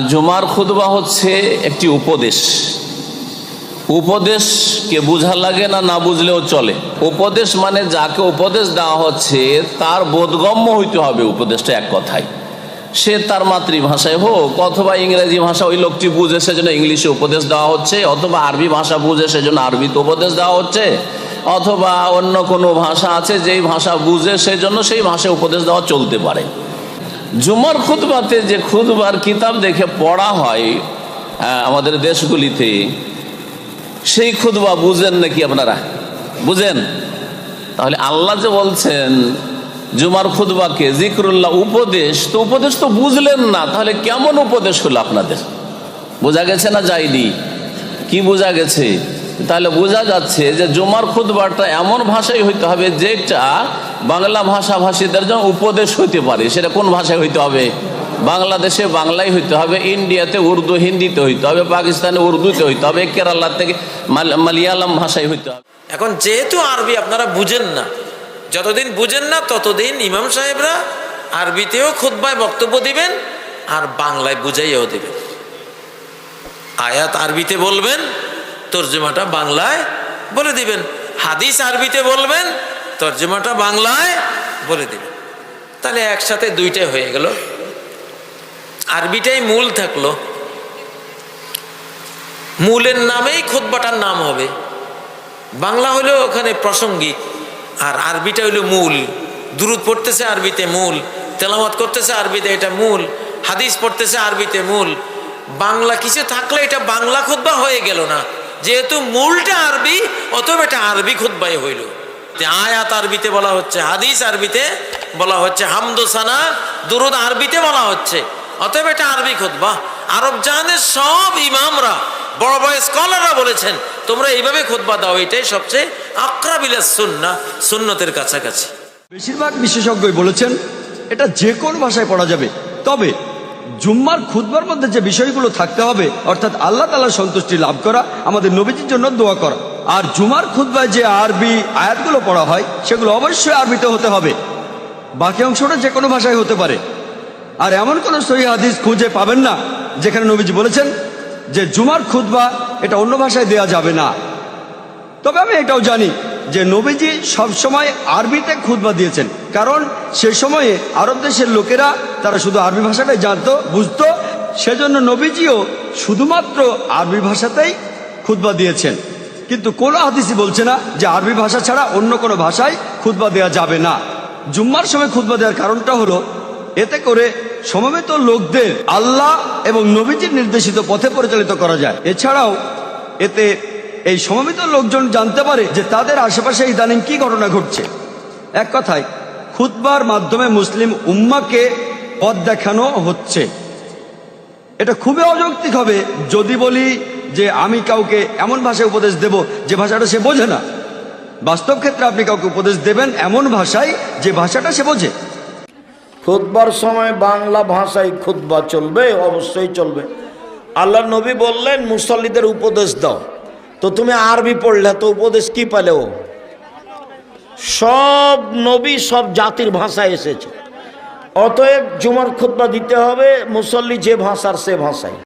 জুমার খুতবা হচ্ছে একটি উপদেশ। উপদেশকে বুঝা লাগে না না বুঝলেও চলে। উপদেশ মানে যাকে উপদেশ দেওয়া হচ্ছে, তার বোধগম্য হইতে হবে উপদেশটা এক কথায়। সে তার মাতৃভাষায় হোক অথবা ইংরেজি ভাষা ওই লোকটি বুঝে সেজন্য ইংলিশে উপদেশ দেওয়া হচ্ছে, অথবা আরবি ভাষা বুঝে সেজন্য আরবিতে উপদেশ দেওয়া হচ্ছে, অথবা অন্য কোনো ভাষা আছে যেই ভাষা বুঝে সেজন্য সেই ভাষায় উপদেশ দেওয়া চলতে পারে। জুমার খুতবাতে যে খুতবার কিতাব দেখে পড়া হয় আমাদের দেশগুলিতে, সেই খুতবা বুঝেন নাকি আপনারা? বুঝেন? তাহলে আল্লাহ যে বলছেন, জুমার খুতবাকে জিকরুল্লাহ উপদেশ, তো উপদেশ তো বুঝলেন না, তাহলে কেমন উপদেশ হলো আপনাদের? বোঝা গেছে না যায়নি? কি বোঝা গেছে? তাহলে বোঝা যাচ্ছে যে জুমার খুতবাটা এমন ভাষায় হইতে হবে যেটা বাংলা ভাষাভাষীদের জন্য উপদেশ হইতে পারে। সেটা কোন ভাষায় হইতে হবে? বাংলাদেশে বাংলায় হইতে হবে, ইন্ডিয়াতে উর্দু, হিন্দিতে হইতে হবে, পাকিস্তানে উর্দুতে হইতে হবে কেরালা থেকে মাল- মালয়ালম ভাষায় হইতে হবে। এখন যেহেতু আরবি আপনারা বুঝেন না, যতদিন বুঝেন না ততদিন ইমাম সাহেবরা আরবিতেও খুদ্বায় বক্তব্য দিবেন আর বাংলায় বুঝাইয়াও দিবেন। আয়াত আরবিতে বলবেন তর্জমাটা বাংলায় বলে দিবেন। হাদিস আরবিতে বলবেন, তর্জমাটা বাংলায় বলে দিবেন। তাহলে একসাথে দুইটাই হয়ে গেল। আরবিটাই মূল থাকল। মূলের নামেই খুতবাটার নাম হবে। বাংলা হলো ওখানে প্রাসঙ্গিক আর আরবিটা হলো মূল। দুরুদ পড়তেছে আরবিতে মূল তেলামত করতেছে আরবিতে এটা মূল, হাদিস পড়তেছে আরবিতে মূল। বাংলা কিছু থাকলে এটা বাংলা খুতবা হয়ে গেল না। যেহেতু মূলটা আরবি, অতএব এটা আরবি খুতবাই হইল। আয়াত আরবিতে বলা হচ্ছে, হাদিস আরবিতে বলা হচ্ছে হামদোসানা দুরুদ আরবিতে বলা হচ্ছে। অতএব এটা আরবি খুতবা। আরব জাহানের সব ইমামরা, বড় বড় স্কলাররা বলেছেন, তোমরা এইভাবে খুতবা দাও, এটাই সবচেয়ে আক্রাবিলা সুন্না, সুন্নতের কাছাকাছি। বেশিরভাগ বিশেষজ্ঞই বলেছেন, এটা যে কোন ভাষায় পড়া যাবে। তবে জুম্মার খুদবার মধ্যে যে বিষয়গুলো থাকতে হবে, অর্থাৎ আল্লাহ তালার সন্তুষ্টি লাভ করা, আমাদের নবীজির জন্য দোয়া করা। আর জুমার খুদবায় যে আরবি আয়াতগুলো পড়া হয়, সেগুলো অবশ্যই আরবিতে হতে হবে। বাকি অংশটা যে কোনো ভাষায় হতে পারে। আর এমন কোনো সহি হাদিস খুঁজে পাবেন না, যেখানে নবীজি বলেছেন যে জুমার খুদবা এটা অন্য ভাষায় দেয়া যাবে না। তবে আমি এটাও জানি যে নবীজি সবসময় আরবিতে খুতবা দিয়েছেন। কারণ সে সময়ে আরব দেশের লোকেরা তারা শুধু আরবি ভাষাটাই জানতো, বুঝতো, সেজন্য নবীজিও শুধুমাত্র আরবি ভাষাতেই খুতবা দিয়েছেন। কিন্তু কোনো হাদিসই বলছে না যে আরবি ভাষা ছাড়া অন্য কোনো ভাষায় খুতবা দেওয়া যাবে না। জুম্মার সময় খুতবা দেওয়ার কারণটা হলো, এতে করে সমবেত লোকদের আল্লাহ এবং নবীজির নির্দেশিত পথে পরিচালিত করা যায়। এছাড়াও এতে এই সমবেত লোকজন জানতে পারে যে তাদের আশেপাশে ইদানিং কি ঘটনা ঘটছে। এক কথায়, খুতবার মাধ্যমে মুসলিম উম্মাকে পথ দেখানো হচ্ছে। এটা খুবই অযৌক্তিক হবে যদি বলি যে আমি কাউকে এমন ভাষায় উপদেশ দেব যে ভাষাটা সে বোঝে না। বাস্তব ক্ষেত্রে আপনি কাউকে উপদেশ দেবেন এমন ভাষায় যে ভাষাটা সে বোঝে। খুতবার সময় বাংলা ভাষায় খুতবা চলবে, অবশ্যই চলবে। আল্লাহ নবী বললেন, মুসল্লিদের উপদেশ দাও। তো তুমি আরবি পড়লে, তো উপদেশ কি পেলে ও? সব নবী, সব জাতির ভাষায় এসেছে। অতএব জুমার খুতবা দিতে হবে, মুসল্লি যে ভাষার সে ভাষায়